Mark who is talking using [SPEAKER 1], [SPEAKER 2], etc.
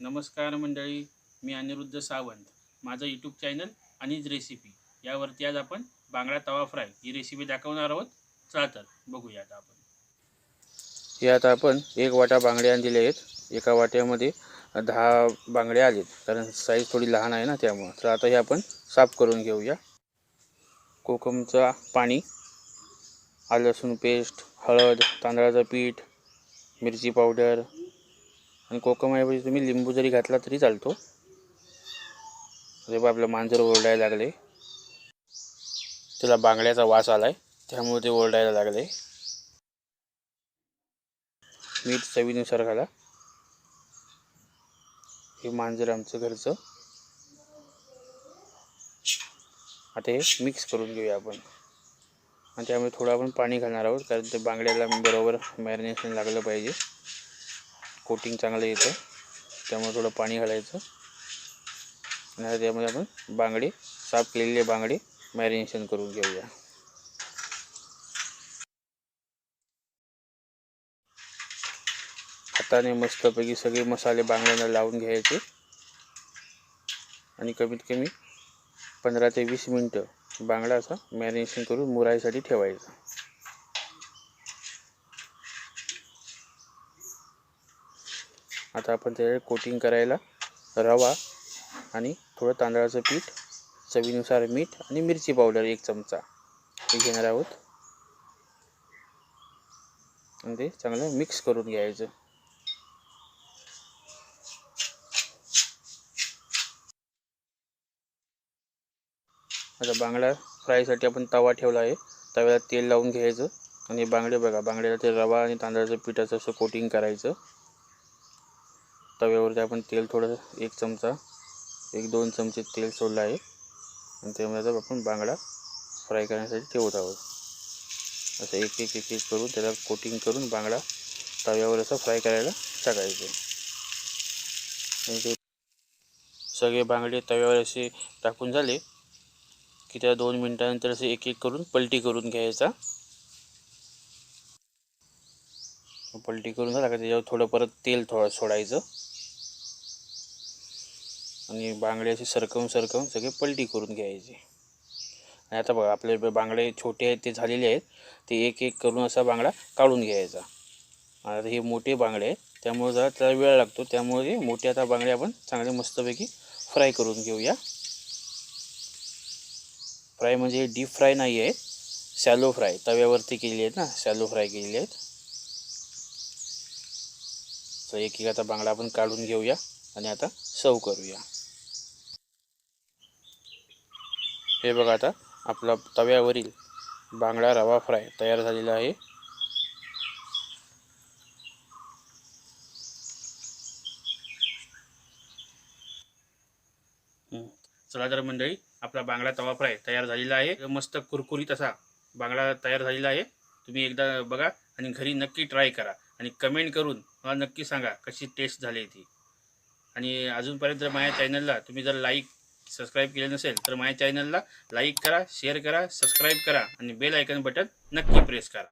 [SPEAKER 1] नमस्कार मंडळी मी अनिरुद्ध सावंत. माझं यूट्यूब चॅनल अनिज रेसिपी यावरती आज आपण बांगडा तवा फ्राय ही रेसिपी दाखवणार आहोत. चला तर बघूया आता आपण. हे आता आपण एक वाटा बांगडे आणलेले आहेत. एका वाट्यामध्ये दहा बांगडे आलेत. कारण साईज थोडी लहान आहे ना त्यामुळं. तर आता हे आपण साफ करून घेऊया. कोकमचं पाणी आलं लसूण पेस्ट हळद तांदळाचं पीठ मिरची पावडर आणि कोकमाऐवजी तुम्ही लिंबू जरी घातला तरी चालतो. अरे आपलं मांजर ओरडायला लागले. त्याला बांगड्याचा वास आला आहे त्यामुळे ते ओरडायला लागले. मीठ चवीनुसार घाला. हे मांजर आमचं घरचं. आता हे मिक्स करून घेऊया आपण. आणि त्यामुळे थोडं आपण पाणी घालणार आहोत कारण ते बांगड्याला बरोबर मॅरिनेशन लागलं पाहिजे. कोटिंग चांगलं येतं. त्यामुळे थोडं पाणी घालायचं. आणि त्यामध्ये आपण बांगडे साफ केलेले बांगडे मॅरिनेशन करून घेऊया. हाताने मस्तपैकी सगळे मसाले बांगड्यांना लावून घ्यायचे. आणि कमीत कमी पंधरा ते वीस मिनटं बांगडा असा मॅरिनेशन करून मुरायसाठी ठेवायचा. आता आपण त्याला कोटिंग करायला रवा आणि थोडं तांदळाचं पीठ चवीनुसार मीठ आणि मिरची पावडर एक चमचा. हे घेणार आहोत. आणि ते चांगलं मिक्स करून घ्यायचं. आता बांगडा फ्रायसाठी आपण तवा ठेवला आहे. तव्याला तेल लावून घ्यायचं. आणि बांगडे बघा बांगड्याला ते रवा आणि तांदळाचं पिठाचं असं कोटिंग करायचं. तव्यावरती आपण तेल थोडं एक चमचा एक दोन चमचे तेल सोडलं आहे. आणि त्यामध्ये आपण बांगडा फ्राय करण्यासाठी ठेवत आहोत. असं एक एक एक एक करून त्याला कोटिंग करून बांगडा तव्यावर असं फ्राय करायला टाकायचं. आणि ते सगळे बांगडे तव्यावर असे टाकून झाले की त्या दोन मिनटानंतर असे एक एक करून पलटी करून घ्यायचा. पलटी करून झाला का त्याच्यावर थोडं परत तेल थोडं सोडायचं. आणि बांगडे असे सरकवून सरकवून सगळे पलटी करून घ्यायचे. आणि आता बघा आपले बांगडे छोटे आहेत ते झालेले आहेत. ते एक एक करून असा बांगडा काढून घ्यायचा. आता हे मोठे बांगडे आहेत. त्यामुळे जरा त्याला वेळ लागतो. त्यामुळे मोठे आता बांगडे आपण चांगले मस्तपैकी फ्राय करून घेऊया. फ्राय म्हणजे डीप फ्राय नाही आहे सॅलो फ्राय. तव्यावरती केलेली आहेत ना सॅलो फ्राय केलेली आहेत. तर एक एक आता बांगडा आपण काढून घेऊया आणि आता सर्व करूया. हे बघा आता आपला तव्यावरील बांगडा रवा फ्राय तयार झालेला आहे. चला तर मंडळी आपला बांगडा तवा फ्राय तयार झालेला आहे. मस्त कुरकुरीत असा बांगडा तयार झालेला आहे. तुम्ही एकदा बघा आणि घरी नक्की ट्राय करा आणि कमेंट करून मला नक्की सांगा कशी टेस्ट झाली ती. आणि अजूनपर्यंत जर माझ्या चॅनलला तुम्ही जर लाईक सबस्क्राईब केले नसेल तर माझ्या चॅनलला लाईक करा शेअर करा सबस्क्राईब करा आणि बेल आयकन बटन नक्की प्रेस करा.